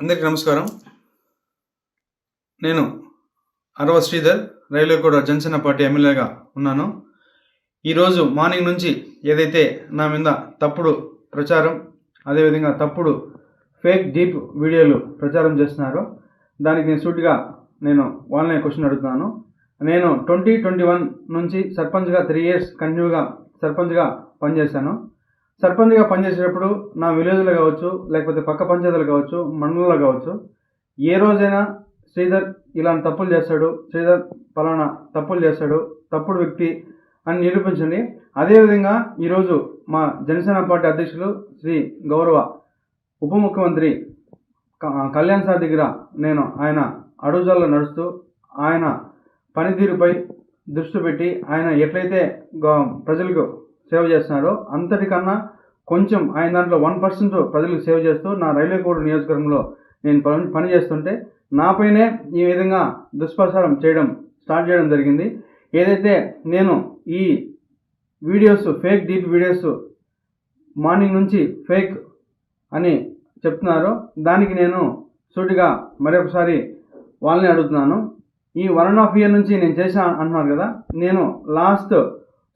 అందరికీ నమస్కారం. నేను అరవ శ్రీధర్ రైల్వే కూడా జనసేన పార్టీ ఎమ్మెల్యేగా ఉన్నాను. ఈరోజు మార్నింగ్ నుంచి ఏదైతే నా మీద తప్పుడు ప్రచారం అదేవిధంగా తప్పుడు ఫేక్ డీప్ వీడియోలు ప్రచారం చేస్తున్నారో దానికి నేను సూటిగా నేను వాళ్ళనే క్వశ్చన్ అడుగుతున్నాను. నేను ట్వంటీ ట్వంటీ వన్ నుంచి సర్పంచ్గా త్రీ ఇయర్స్ కంటిన్యూగా సర్పంచ్గా పనిచేశాను. సర్పంచ్గా పనిచేసేటప్పుడు నా విలేజ్లో కావచ్చు లేకపోతే పక్క పంచాయతీలు కావచ్చు మండలంలో కావచ్చు ఏ రోజైనా శ్రీధర్ ఇలాంటి తప్పులు చేస్తాడు శ్రీధర్ పలానా తప్పులు చేస్తాడు తప్పుడు వ్యక్తి అని నిరూపించండి. అదేవిధంగా ఈరోజు మా జనసేన పార్టీ అధ్యక్షులు శ్రీ గౌరవ ఉప ముఖ్యమంత్రి కళ్యాణ్ సార్ దగ్గర నేను ఆయన అడుగుజాల్లో నడుస్తూ ఆయన పనితీరుపై దృష్టి పెట్టి ఆయన ఎట్లయితే ప్రజలకు సేవ చేస్తున్నారో అంతటికన్నా కొంచెం ఆయన దాంట్లో వన్ పర్సెంట్ ప్రజలకు సేవ చేస్తూ నా రైల్వే కోడ్ నియోజకవర్గంలో నేను పని పని చేస్తుంటే నాపైనే ఈ విధంగా దుష్ప్రచారం చేయడం స్టార్ట్ చేయడం జరిగింది. ఏదైతే నేను ఈ videos fake deep videos morning నుంచి ఫేక్ అని చెప్తున్నారో దానికి నేను సూటిగా మరొకసారి వాళ్ళని అడుగుతున్నాను. ఈ వన్ అండ్ హాఫ్ ఇయర్ నుంచి నేను చేశా అంటున్నారు కదా నేను లాస్ట్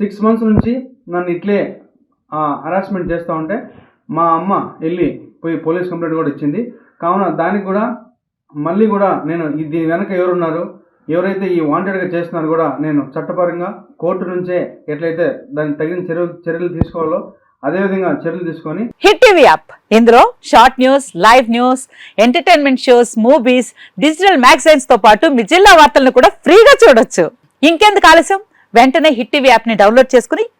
సిక్స్ మంత్స్ నుంచి నన్ను ఇట్లే హరాస్మెంట్ చేస్తూ ఉంటే మా అమ్మ వెళ్ళి పోయి పోలీస్ కంప్లైంట్ కూడా ఇచ్చింది. కావున దానికి కూడా మళ్ళీ కూడా నేను దీని వెనక ఎవరున్నారు ఎవరైతే ఈ వాంటెడ్గా చేస్తున్నారో కూడా నేను చట్టపరంగా కోర్టు నుంచే ఎట్లయితే దానికి తగిన చర్యలు చర్యలు తీసుకోవాలో అదేవిధంగా చర్యలు తీసుకొని హిట్ టీవీ యాప్ ఇందులో short news live news entertainment shows movies digital మ్యాగజైన్స్తో పాటు మీ జిల్లా వార్తలను కూడా ఫ్రీగా చూడొచ్చు. ఇంకెందుకు ఆలస్యం? వెంటనే హిట్ టీవీ యాప్ని డౌన్లోడ్ చేసుకుని